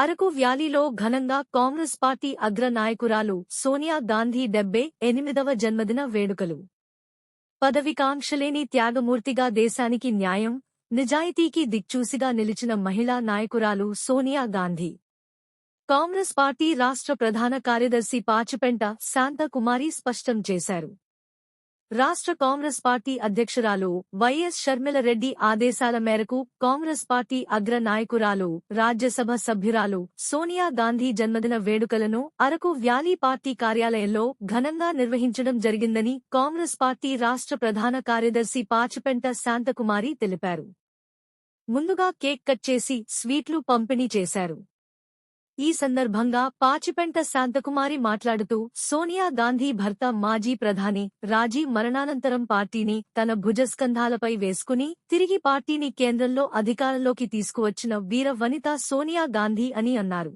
అరకు వ్యాలీలో ఘనంగా కాంగ్రెస్ పార్టీ అగ్ర నాయకురాలు సోనియా గాంధీ డెబ్బే ఎనిమిదవ జన్మదిన వేడుకలు. పదవికాంక్షలేని త్యాగమూర్తిగా దేశానికి న్యాయం నిజాయితీకి దిక్చూసిగా నిలిచిన మహిళా నాయకురాలు సోనియా గాంధీ. కాంగ్రెస్ పార్టీ రాష్ట్ర ప్రధాన కార్యదర్శి పాచిపెంట శాంతకుమారి స్పష్టం చేశారు. రాష్ట్ర కాంగ్రెస్ పార్టీ అధ్యక్షురాలు వైఎస్ షర్మిలరెడ్డి ఆదేశాల మేరకు కాంగ్రెస్ పార్టీ అగ్ర నాయకురాలు రాజ్యసభ సభ్యురాలు సోనియా గాంధీ జన్మదిన వేడుకలను అరకు వ్యాలీ పార్టీ కార్యాలయంలో ఘనంగా నిర్వహించడం జరిగిందని కాంగ్రెస్ పార్టీ రాష్ట్ర ప్రధాన కార్యదర్శి పాచిపెంట శాంతకుమారి తెలిపారు. ముందుగా కేక్ కట్ చేసి స్వీట్లు పంపిణీ చేశారు. ఈ సందర్భంగా పాచిపెంట శాంతకుమారి మాట్లాడుతూ సోనియా గాంధీ భర్త మాజీ ప్రధాని రాజీ మరణానంతరం పార్టీని తన భుజస్కంధాలపై వేసుకుని తిరిగి పార్టీని కేంద్రంలో అధికారంలోకి తీసుకువచ్చిన వీర వనిత సోనియా గాంధీ అని అన్నారు.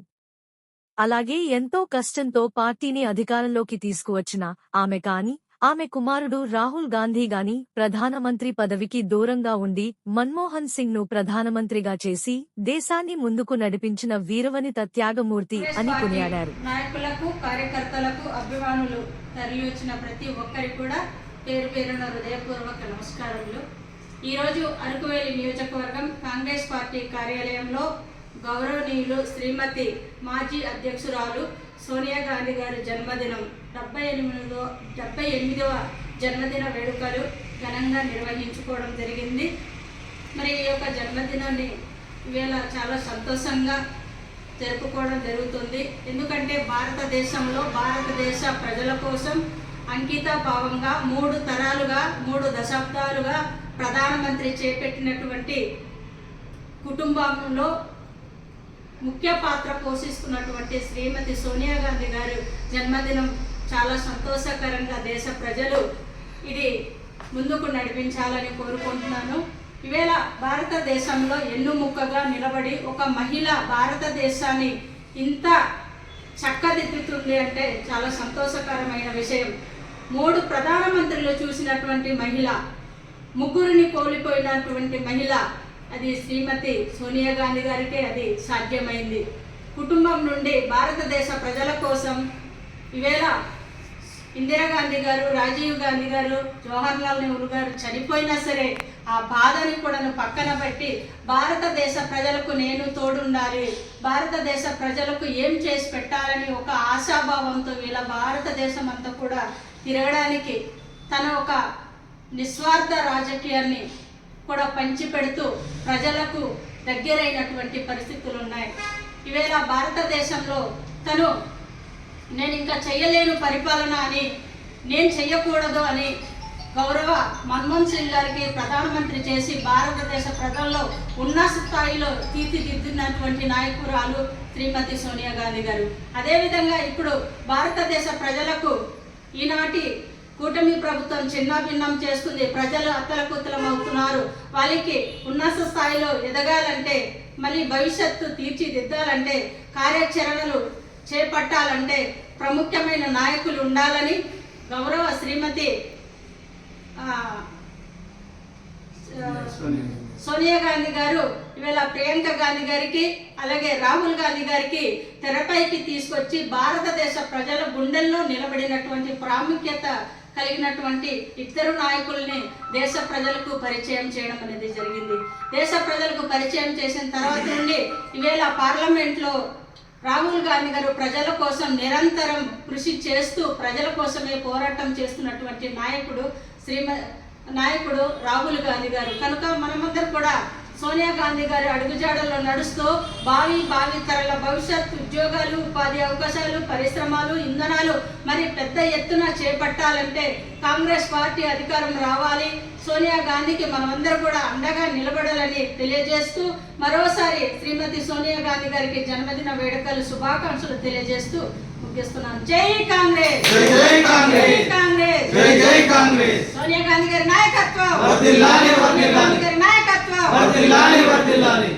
అలాగే ఎంతో కష్టంతో పార్టీని అధికారంలోకి తీసుకువచ్చిన ఆమె కాని ఆమె కుమారుడు రాహుల్ గాంధీ గాని ప్రధానమంత్రి పదవికి దూరంగా ఉండి మన్మోహన్ సింగ్ను ప్రధానమంత్రిగా చేసి దేశాన్ని ముందుకు నడిపించిన వీరవనిత త్యాగమూర్తి అని కొనియాడారు. నాయకులకు కార్యకర్తలకు అభిమానులు తరలివచ్చిన ప్రతి ఒక్కరికి కూడా పేరు పేరున హృదయపూర్వక నమస్కారములు. ఈరోజు అరకువేలి నియోజకవర్గం కాంగ్రెస్ పార్టీ కార్యాలయంలో గౌరవనీయులు శ్రీమతి మాజీ అధ్యక్షురాలు సోనియా గాంధీ గారి జన్మదినం డెబ్బై ఎనిమిదో డెబ్బై ఎనిమిదవ జన్మదిన వేడుకలు ఘనంగా నిర్వహించుకోవడం జరిగింది. మరి ఈ యొక్క జన్మదినాన్ని ఇవాళ చాలా సంతోషంగా జరుపుకోవడం జరుగుతుంది. ఎందుకంటే భారతదేశంలో భారతదేశ ప్రజల కోసం అంకిత భావంగా మూడు తరాలుగా మూడు దశాబ్దాలుగా ప్రధానమంత్రి చేపట్టినటువంటి కుటుంబంలో ముఖ్య పాత్ర పోషిస్తున్నటువంటి శ్రీమతి సోనియా గాంధీ గారు జన్మదినం చాలా సంతోషకరంగా దేశ ప్రజలు ఇది ముందుకు నడిపించాలని కోరుకుంటున్నాను. ఈవేళ భారతదేశంలో ఎన్నుముక్కగా నిలబడి ఒక మహిళ భారతదేశాన్ని ఇంత చక్కదిద్దుతుంది అంటే చాలా సంతోషకరమైన విషయం. మూడు ప్రధానమంత్రులు చూసినటువంటి మహిళ ముగ్గురిని కోల్పోయినటువంటి మహిళ అది శ్రీమతి సోనియా గాంధీ గారికే అది సాధ్యమైంది. కుటుంబం నుండి భారతదేశ ప్రజల కోసం ఈవేళ ఇందిరాగాంధీ గారు రాజీవ్ గాంధీ గారు జవహర్లాల్ నెహ్రూ గారు చనిపోయినా సరే ఆ బాధని కూడా పక్కన పెట్టి భారతదేశ ప్రజలకు నేను తోడుండాలి భారతదేశ ప్రజలకు ఏం చేసి పెట్టాలని ఒక ఆశాభావంతో వీళ్ళ భారతదేశం అంతా కూడా తిరగడానికి తన ఒక నిస్వార్థ రాజకీయాన్ని కూడా పంచిపెడుతూ ప్రజలకు దగ్గరైనటువంటి పరిస్థితులు ఉన్నాయి ఈవేళ భారతదేశంలో తను నేను ఇంకా చేయలేను పరిపాలన అని నేను చెయ్యకూడదు అని గౌరవ మన్మోహన్ సింగ్ గారికి ప్రధానమంత్రి చేసి భారతదేశ ప్రజల్లో ఉన్నత స్థాయిలో తీర్చిదిద్దినటువంటి నాయకురాలు శ్రీమతి సోనియా గాంధీ గారు. అదేవిధంగా ఇప్పుడు భారతదేశ ప్రజలకు ఈనాటి కూటమి ప్రభుత్వం చిన్నాభిన్నం చేస్తుంది. ప్రజలు అత్తలకుత్తలం అవుతున్నారు వాళ్ళకి ఉన్నత స్థాయిలో ఎదగాలంటే మళ్ళీ భవిష్యత్తు తీర్చిదిద్దాలంటే కార్యాచరణలు చేపట్టాలంటే ప్రముఖమైన నాయకులు ఉండాలని గౌరవ శ్రీమతి సోనియా గాంధీ గారు ఇవాళ ప్రియాంక గాంధీ గారికి అలాగే రాహుల్ గాంధీ గారికి తెరపైకి తీసుకొచ్చి భారతదేశ ప్రజల గుండెల్లో నిలబడినటువంటి ప్రాముఖ్యత కలిగినటువంటి ఇద్దరు నాయకుల్ని దేశ ప్రజలకు పరిచయం చేయడం అనేది జరిగింది. దేశ ప్రజలకు పరిచయం చేసిన తర్వాత నుండి ఈవేళ పార్లమెంట్లో రాహుల్ గాంధీ గారు ప్రజల కోసం నిరంతరం కృషి చేస్తూ ప్రజల కోసమే పోరాటం చేస్తున్నటువంటి నాయకుడు శ్రీమ నాయకుడు రాహుల్ గాంధీ గారు. కనుక మనమందరం కూడా సోనియా గాంధీ గారి అడుగుజాడల్లో నడుస్తూ భావి భావి తరాల భవిష్యత్ ఉద్యోగాలు ఉపాధి అవకాశాలు పరిశ్రమలు ఇంధనాలు మరి పెద్ద ఎత్తున చేపట్టాలంటే కాంగ్రెస్ పార్టీ అధికారం రావాలి. సోనియా గాంధీకి మనమందరం కూడా అండగా నిలబడాలని తెలియజేస్తూ మరోసారి శ్రీమతి సోనియా గాంధీ గారికి జన్మదిన వేడుకలు శుభాకాంక్షలు తెలియజేస్తూ ముగిస్తున్నాను. జై కాంగ్రెస్! జై జై సోనియా గాంధీ గారి నాయకత్వం! ವರ್ತಿಲ್ಲಾನೆ ವರ್ತಿಲ್ಲಾನೆ